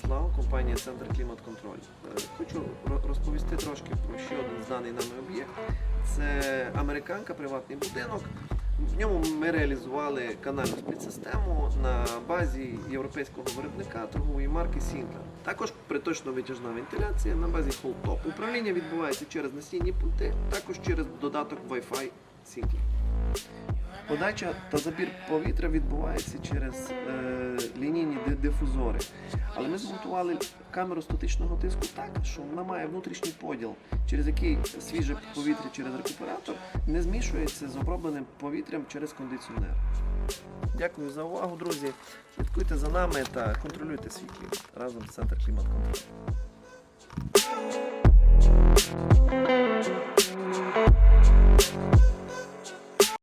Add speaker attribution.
Speaker 1: Станислав, компанія Центр Клімат Контроль. Е, Хочу розповісти трошки про ще один знаний нами об'єкт. Це американка, приватний будинок. В ньому ми реалізували канальну спліт-систему на базі європейського виробника торгової марки Сінка. Також приточно-витяжна вентиляція на базі Холтоп. Управління відбувається через насінні пункти, також через додаток Wi-Fi Сінки. Подача та забір повітря відбувається через е, лінійні дифузори. Але ми змонтували камеру статичного тиску так, що вона має внутрішній поділ, через який свіже повітря через рекуператор не змішується з обробленим повітрям через кондиціонер. Дякую за увагу, друзі. Слідкуйте за нами та контролюйте свій клімат разом з Центр Клімат Контроль.